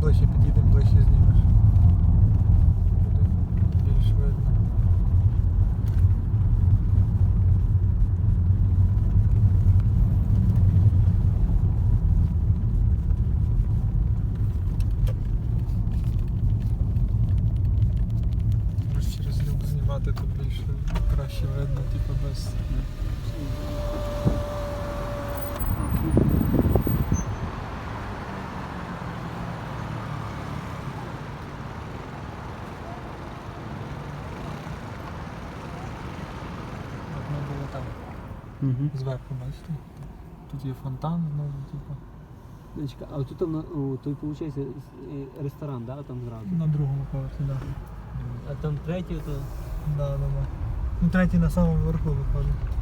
ближче підійдемо, ближче знімеш. Буде більш видно. Через люк знімати тут більше краще видно, типу без... Угу. Зверху, бачите? Тут є фонтан знову, типу. Чекай, а тут там, той, виходить, ресторан, да, там зразу? На другому поверсі, так. Да. А там третій, то Да, да, да. Ну, третій на самому верху виходить.